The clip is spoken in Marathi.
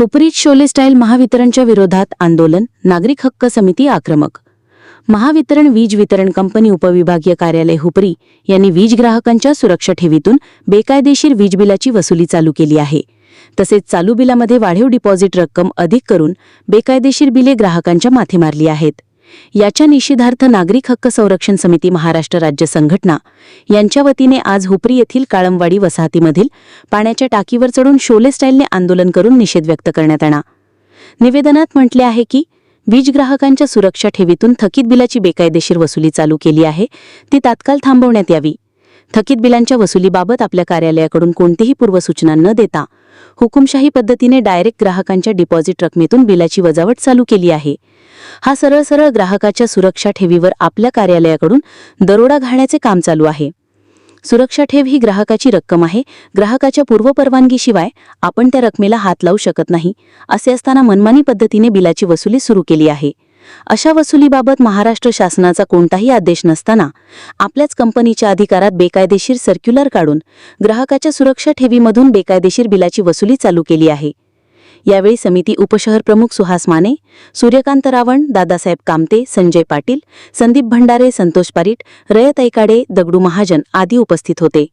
हुपरीत शोले स्टाईल महावितरणच्या विरोधात आंदोलन नागरिक हक्क समिती आक्रमक. महावितरण वीज वितरण कंपनी उपविभागीय कार्यालय हुपरी यांनी वीज ग्राहकांच्या सुरक्षा ठेवीतून बेकायदेशीर वीज बिलाची वसुली चालू केली आहे. तसेच चालू बिलामध्ये वाढीव डिपॉझिट रक्कम अधिक करून बेकायदेशीर बिले ग्राहकांच्या माथी मारली आहेत. याच्या निषेधार्थ नागरिक हक्क संरक्षण समिती महाराष्ट्र राज्य संघटना यांच्या वतीने आज हुपरी येथील काळमवाडी वसाहतीमधील पाण्याच्या टाकीवर चढून शोले स्टाईलने आंदोलन करून निषेध व्यक्त करण्यात आला निवेदनात म्हटले आहे की वीज ग्राहकांच्या सुरक्षा ठेवीतून थकीत बिलाची बेकायदेशीर वसुली चालू केली आहे ती तात्काळ थांबवण्यात यावी. थकीत बिलांच्या वसुलीबाबत आपल्या कार्यालयाकडून कोणतीही पूर्वसूचना न देता हुकुमशाही पद्धतीने डायरेक्ट ग्राहकांच्या डिपॉझिट रकमेतून बिलाची वजावट चालू केली आहे. हा सरळ सरळ ग्राहकाच्या सुरक्षा ठेवीवर आपल्या कार्यालयाकडून दरोडा घालण्याचे काम चालू आहे. सुरक्षा ठेव ही ग्राहकाची रक्कम आहे. ग्राहकाच्या पूर्वपरवानगीशिवाय आपण त्या रकमेला हात लावू शकत नाही असे असताना मनमानी पद्धतीने बिलाची वसुली सुरू केली आहे. अशा वसुलीबाबत महाराष्ट्र शासनाचा कोणताही आदेश नसताना आपल्याच कंपनीच्या अधिकारात बेकायदेशीर सर्क्युलर काढून ग्राहकाच्या सुरक्षा ठेवीमधून बेकायदेशीर बिलाची वसुली चालू केली आहे. यावेळी समिती उपशहर प्रमुख सुहास माने सूर्यकांत रावण दादासाहेब कामते संजय पाटील संदीप भंडारे संतोष पारीट रयत ऐकाडे दगडू महाजन आदी उपस्थित होते.